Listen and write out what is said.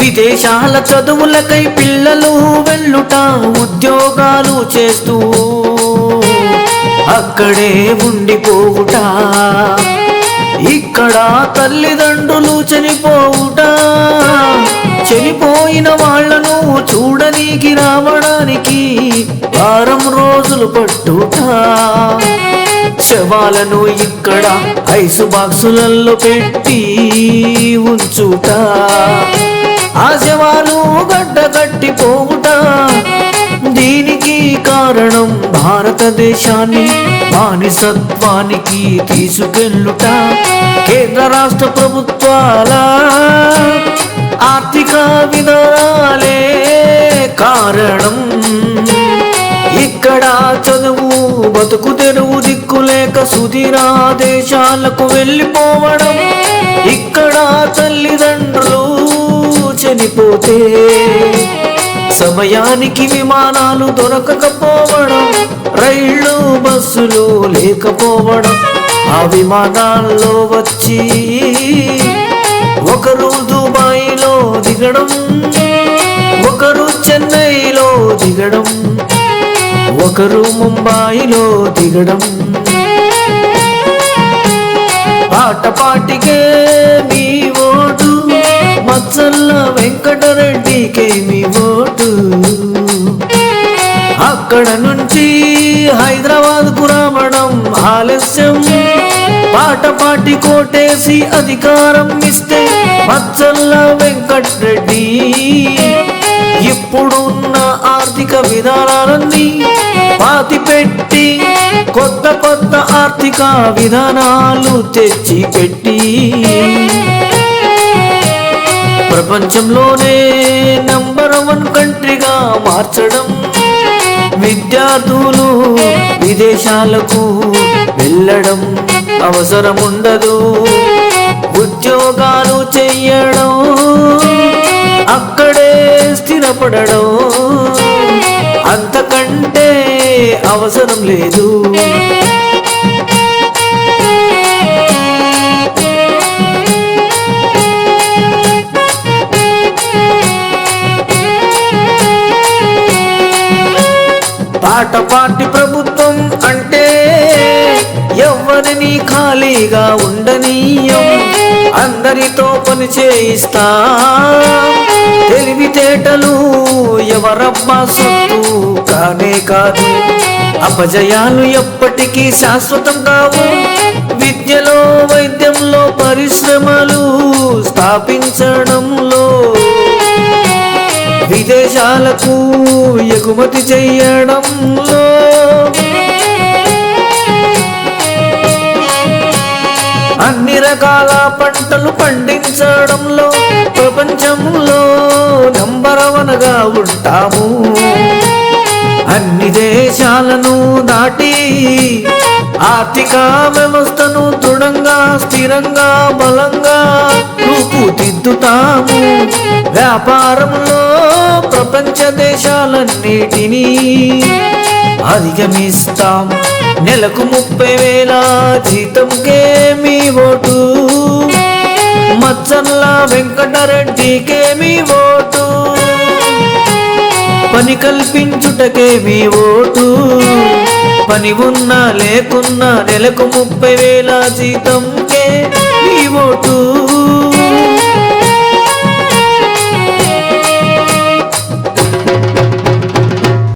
విదేశాల చదువులకై పిల్లలు వెళ్ళుట ఉద్యోగాలు చేస్తూ అక్కడే ఉండిపోవుట. ఇక్కడ తల్లిదండ్రులు చనిపోవుట. చనిపోయిన వాళ్ళను చూడనీకి రావడానికి వారం రోజులు పట్టుట. శవాలను ఇక్కడ ఐసు బాక్సులలో పెట్టి ఉంచుట. ఆశవాలు గడ్డ కట్టిపోవుట. దీనికి కారణం భారతదేశాన్ని బానిసత్వానికి తీసుకెళ్ళుట. కేంద్ర రాష్ట్ర ప్రభుత్వాల ఆర్థిక విధానాలే కారణం. ఇక్కడ చదువు బతుకు తెరువు దిక్కులేక సుధీరా దేశాలకు వెళ్ళిపోవడం. ఇక్కడ తల్లిదండ్రులు చనిపోతే సమయానికి విమానాలు దొరకకపోవడం రైళ్ళు బస్సులు లేకపోవడం ఆ విమానాల్లో వచ్చి ఒకరు దుబాయ్లో దిగడం ఒకరు చెన్నైలో దిగడం ఒకరు ముంబాయిలో దిగడం. పాట పాటికే మీ మచ్చల్ల వెంకటరెడ్డికే మీ ఓటు. అక్కడ నుంచి హైదరాబాద్కు రావడం ఆలస్యం. పాట పాటి కోటేసి అధికారం ఇస్తే మచ్చల్ల వెంకటరెడ్డి. ఇప్పుడున్న ఆర్థిక విధానాలన్నీ పాతి పెట్టి కొత్త కొత్త ఆర్థిక విధానాలు తెచ్చి పెట్టి ప్రపంచంలోనే నంబర్ వన్ కంట్రీగా మార్చడం. విద్యార్థులు విదేశాలకు వెళ్ళడం అవసరం ఉండదు ఉద్యోగాలు చెయ్యడం అక్కడే స్థిరపడడం అంతకంటే అవసరం లేదు. పాట ప్రభుత్వం అంటే ఎవరిని ఖాళీగా ఉండనీయం. అందరితో పని చేయిస్తా. తెలివితేటలు ఎవరబ్బా సొత్తు కానే కాదు. అపజయాలు ఎప్పటికీ శాశ్వతం కావు. విద్యలో వైద్యంలో పరిశ్రమలు స్థాపించడం దేశాలకు ఎగుమతి చెయ్యడంలో అన్ని రకాల పంటలు పండించడంలో ప్రపంచంలో నంబర్ వన్గా ఉంటాము. అన్ని దేశాలను దాటి ఆర్థిక వ్యవస్థను దృఢంగా స్థిరంగా బలంగా రూపుదిద్దుతాము. వ్యాపారంలో ప్రపంచ దేశాలన్నిటినీ అధిగమిస్తాం. నెలకు ముప్పై వేల జీతంకే మీ ఓటు? మచ్చల్ల వెంకటరెడ్డికే మీ ఓటు? పని కల్పించుటకే మీ ఓటు? పని ఉన్నా లేకున్నా నెలకు ముప్పై వేల జీతంకే మీ ఓటు.